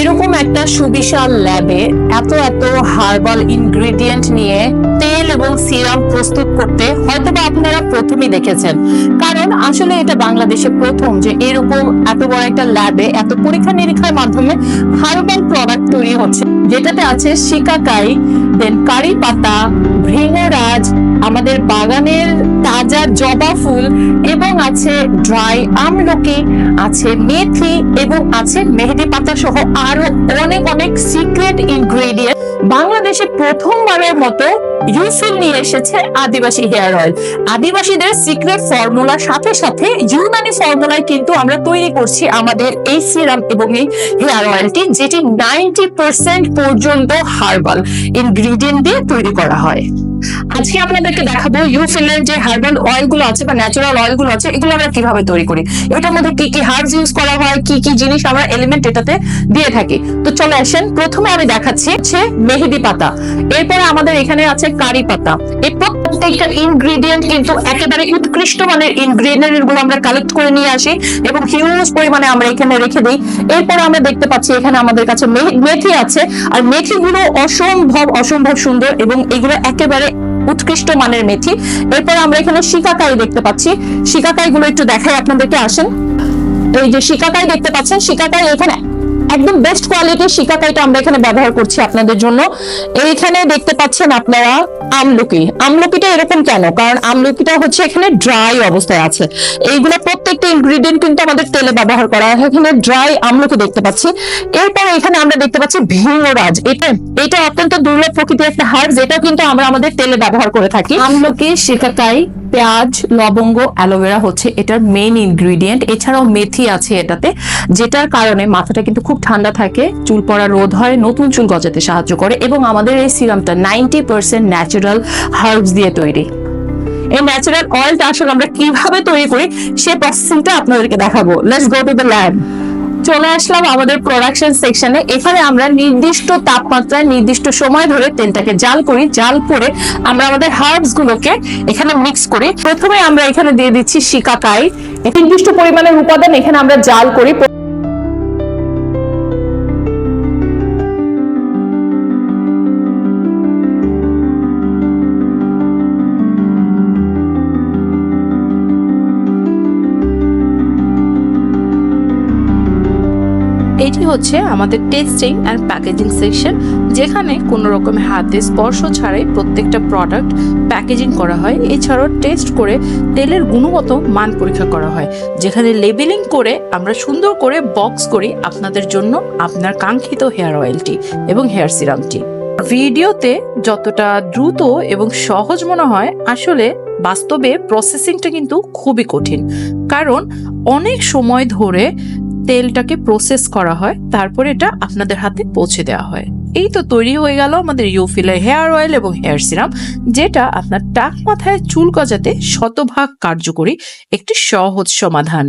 এরকম একটা সুবিশাল ল্যাবে এত এত হার্বাল ইনগ্রেডিয়েন্ট নিয়ে তেল এবং সিরাম প্রস্তুত করতে হয়তো বা আপনারা প্রথমেই দেখেছেন। কারণ আসলে এটা বাংলাদেশে প্রথম যে এরকম এত বড় একটা ল্যাবে এত পরীক্ষা নিরীক্ষার মাধ্যমে হার্বাল প্রোডাক্ট তৈরি হচ্ছে। যেটাতে আছে শিকাকাই দেন কারি পাতা ভৃঙ্গরাজ, আমাদের বাগানের তাজা জবা ফুল এবং আছে ড্রাই আমলকি, আছে মেথি এবং আছে মেহেদি পাতা সহ আরও অনেক অনেক সিক্রেট ইনগ্রেডিয়েন্ট বাংলাদেশে প্রথমবারের মতো ইউসিল নিয়ে এসেছে আদিবাসী হেয়ার অয়েল। আদিবাসীদের সিক্রেট ফর্মুলার সাথে সাথে ইউনানি ফর্মুলায় কিন্তু আমরা তৈরি করছি আমাদের এই সিরাম এবং এই হেয়ার অয়েলটি, যেটি নাইনটি পার্সেন্ট পর্যন্ত হার্বাল ইনগ্রিডিয়েন্ট দিয়ে তৈরি করা হয়। আজকে আপনাদেরকে দেখাবো ইউফিলের যে হার্বাল অয়েলগুলো আছে বা ন্যাচারাল অয়েলগুলো আছে, এগুলো আমরা কীভাবে তৈরি করি? এটার মধ্যে কি কি হার্বস ইউজ করা হয়, কি কি জিনিস আমরা এলিমেন্ট এটাতে দিয়ে থাকি? তো চলে আসেন, প্রথমে আমি দেখাচ্ছি হচ্ছে মেহেদি পাতা। এরপরে আমাদের এখানে আছে কারি পাতা। এই প্রত্যেকটা ইনগ্রেডিয়েন্ট কিন্তু একেবারে উৎকৃষ্ট মানের ইনগ্রেডিয়েন্টগুলো আমরা কালেক্ট করে নিয়ে আসি এবং হিউজ পরিমাণে আমরা এখানে রেখে দিই। এরপরে আমরা দেখতে পাচ্ছি এখানে আমাদের কাছে মেথি আছে। আর মেথি গুলো অসম্ভব অসম্ভব সুন্দর এবং এগুলো একেবারে উৎকৃষ্ট মানের মেথি। এরপর আমরা এখানে শিকাকাই দেখতে পাচ্ছি। শিকাকাই গুলো একটু দেখাই আপনাদেরকে, আসেন। এই যে শিকাকাই দেখতে পাচ্ছেন, শিকাকাই এখানে একদম বেস্ট কোয়ালিটির শিকাকাইটা আমরা এখানে ব্যবহার করছি আপনাদের জন্য। এইখানে দেখতে পাচ্ছেন আপনারা আমলকি। আমলকিটা এরকম কেন? কারণ আমলকিটা হচ্ছে এখানে ড্রাই অবস্থায় আছে। এইগুলো প্রত্যেকটা ইনগ্রেডিয়েন্ট কিন্তু আমাদের তেলে ব্যবহার করা হয়। এখানে ড্রাই আমলকি দেখতে পাচ্ছি। এরপর এখানে আমরা দেখতে পাচ্ছি ভীমরাজ এটা এটা অত্যন্ত দুর্লভ প্রকৃতির একটা হার যেটা কিন্তু আমরা আমাদের তেলে ব্যবহার করে থাকি। আমলকি, শিকাকাই, পেঁয়াজ, লবঙ্গ, অ্যালোভেরা হচ্ছে এটার মেইন ইনগ্রিডিয়েন্ট এছাড়াও মেথি আছে এটাতে, যেটার কারণে মাথাটা কিন্তু খুব ঠান্ডা থাকে, চুল পড়া রোধ হয়, নতুন চুল গজাতে সাহায্য করে। এবং আমাদের এই সিরামটা নাইনটি পার্সেন্ট ন্যাচারাল হার্বস দিয়ে তৈরি। এই ন্যাচারাল অয়েলটা আসলে আমরা কীভাবে তৈরি করি, সে প্রসেসিংটা আপনাদেরকে দেখাবো। Let's go to the lab চলে আসলাম আমাদের প্রোডাকশন সেকশনে এখানে আমরা নির্দিষ্ট তাপমাত্রায় নির্দিষ্ট সময় ধরে তেলটাকে জাল করি। জাল করে আমরা আমাদের হার্বস গুলোকে এখানে মিক্স করি। প্রথমে আমরা এখানে দিয়ে দিচ্ছি শিকাকাই। নির্দিষ্ট পরিমাণের উপাদান এখানে আমরা জাল করি। এটি হচ্ছে আমাদের টেস্টিং অ্যান্ড প্যাকেজিং সেকশন যেখানে কোনো রকম হাতে স্পর্শ ছাড়াই প্রত্যেকটা প্রোডাক্ট প্যাকেজিং করা হয়। এছাড়াও টেস্ট করে তেলের গুণগত মান পরীক্ষা করা হয়। যেখানে লেবেলিং করে আমরা সুন্দর করে বক্স করি আপনাদের জন্য আপনার কাঙ্ক্ষিত হেয়ার অয়েলটি এবং হেয়ার সিরামটি ভিডিওতে যতটা দ্রুত এবং সহজ মনে হয়, আসলে বাস্তবে প্রসেসিংটা কিন্তু খুবই কঠিন। কারণ অনেক সময় ধরে তেলটাকে প্রসেস করা হয়, তারপর এটা আপনাদের হাতে পৌঁছে দেওয়া হয়। এই তো তৈরি হয়ে গেল আমাদের ইউফিলের হেয়ার অয়েল এবং হেয়ার সিরাম, যেটা আপনার টাক মাথায় চুল গজাতে শতভাগ কার্যকরী একটি সহজ সমাধান।